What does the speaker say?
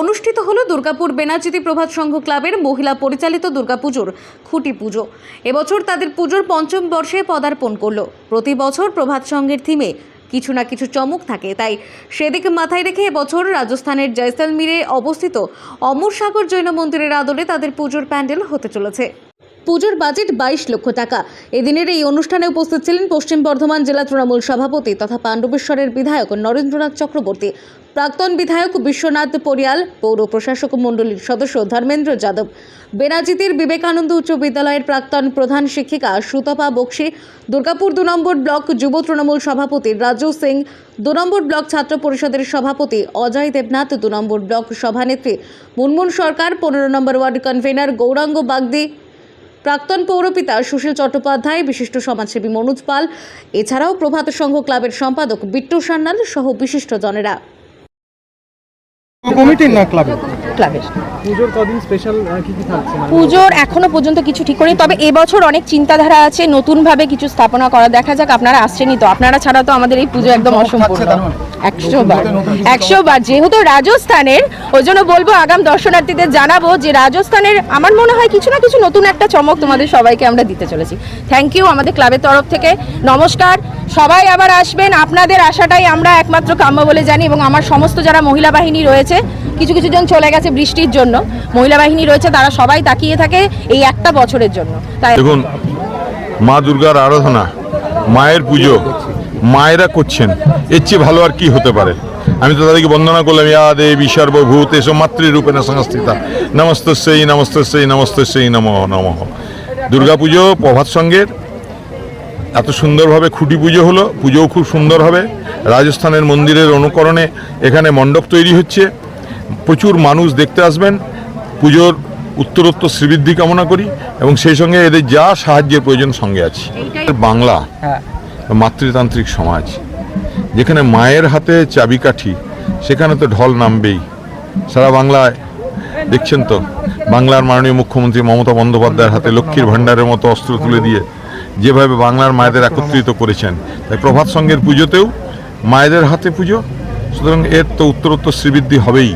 অনুষ্ঠিত হলো দুর্গাপুর বেনাচিতি প্রভাত সংঘ ক্লাবের মহিলা পরিচালিত দুর্গাপুজোর খুঁটি পুজো। এবছর তাদের পুজোর পঞ্চম বর্ষে পদার্পণ করল। প্রতি বছর প্রভাত সংঘের থিমে কিছু না কিছু চমক থাকে। তাই সেদিকে মাথায় রেখে এবছর রাজস্থানের জয়সলমীরে অবস্থিত অমর সাগর জৈন মন্দিরের আদলে তাদের পুজোর প্যান্ডেল হতে চলেছে। পুজোর বাজেট বাইশ লক্ষ টাকা। এদিনের এই অনুষ্ঠানে উপস্থিত ছিলেন পশ্চিম বর্ধমান জেলা তৃণমূল সভাপতি তথা পাণ্ডবেশ্বরের বিধায়ক নরেন্দ্রনাথ চক্রবর্তী, প্রাক্তন বিধায়ক বিশ্বনাথ পরিয়াল, পৌর প্রশাসক মণ্ডলীর সদস্য ধর্মেন্দ্র যাদব, বেনাজিতির বিবেকানন্দ উচ্চ বিদ্যালয়ের প্রাক্তন প্রধান শিক্ষিকা সুতপা বক্সি, দুর্গাপুর দু নম্বর ব্লক যুব তৃণমূল সভাপতি রাজু সিং, দু নম্বর ব্লক ছাত্র পরিষদের সভাপতি অজয় দেবনাথ, দু নম্বর ব্লক সভানেত্রী মুনমুন সরকার, পনেরো নম্বর ওয়ার্ড কনভেনার গৌরাঙ্গ বাগদি প্রাক্তন পৌরপিতা সুশীল চট্টোপাধ্যায়, বিশিষ্ট সমাজসেবী মনোজ পাল, এছাড়াও প্রভাত সংঘ ক্লাবের সম্পাদক বিট্টু সান্যাল সহ বিশিষ্টজনেরা কমিটির না ক্লাবে ক্লাবের। পুজোর কদিন স্পেশাল কি কি থাকছে? মানে পুজোর এখনও পর্যন্ত কিছু ঠিক করিনি তবে এবছর অনেক চিন্তাধারা আছে নতুনভাবে কিছু স্থাপনা করা। দেখা যাক আপনারা আসছেনই তো। আপনারা ছাড়া তো আমাদের এই পুজো একদম অসম্পূর্ণ। একশো বার। একশো বার। যেহেতু রাজস্থানের ওই জন্য বলব আগাম দর্শনার্থীদের জানাব যে রাজস্থানের আমার মনে হয় কিছু না কিছু নতুন একটা চমক তোমাদের সবাইকে আমরা দিতে চলেছি। থ্যাংক ইউ আমাদের ক্লাবের তরফ থেকে। নমস্কার। সবাই আবার আসবেন। আপনাদের আশাটাই আমরা একমাত্র কাম্য বলে জানি এবং আমার সমস্ত যারা মহিলা বাহিনী রয়েছে, কিছু কিছু জন চলে গেছে বৃষ্টির জন্য। মহিলা বাহিনী রয়েছে, তারা সবাই তাকিয়ে থাকে এই একটা বছরের জন্য। তাই দেখুন, মা দুর্গার আরাধনা, মায়ের পুজো, মায়েরা করছেন। এর চেয়ে ভালো আর কি হতে পারে? আমি তো তাদেরকে বন্দনা করলাম, ইয়া দেবী সর্বভূত এসব মাতৃরূপে না সংস্থিতা। নমস্তস্যই নমস্তস্যই নমস্তস্যই, নম নম। দুর্গা পুজো প্রভাত সঙ্গের এত সুন্দরভাবে খুঁটি পুজো হলো পুজোও খুব সুন্দর হবে। রাজস্থানের মন্দিরের অনুকরণে এখানে মণ্ডপ তৈরি হচ্ছে। প্রচুর মানুষ দেখতে আসবেন। পুজোর উত্তরোত্তর শ্রীবৃদ্ধি কামনা করি এবং সেই সঙ্গে এদের যা সাহায্যের প্রয়োজন সঙ্গে আছি। বাংলা মাতৃতান্ত্রিক সমাজ। যেখানে মায়ের হাতে চাবিকাঠি সেখানে তো ঢল নামবেই। সারা বাংলায় দেখছেন তো? বাংলার মাননীয় মুখ্যমন্ত্রী মমতা বন্দ্যোপাধ্যায়ের হাতে লক্ষ্মীর ভাণ্ডারের মতো অস্ত্র তুলে দিয়ে যেভাবে বাংলার মায়েদের একত্রিত করেছেন। তাই প্রভাত সঙ্গের পুজোতেও মায়েদের হাতে পুজো, সুতরাং এর তো উত্তরোত্তর শ্রীবৃদ্ধি হবেই।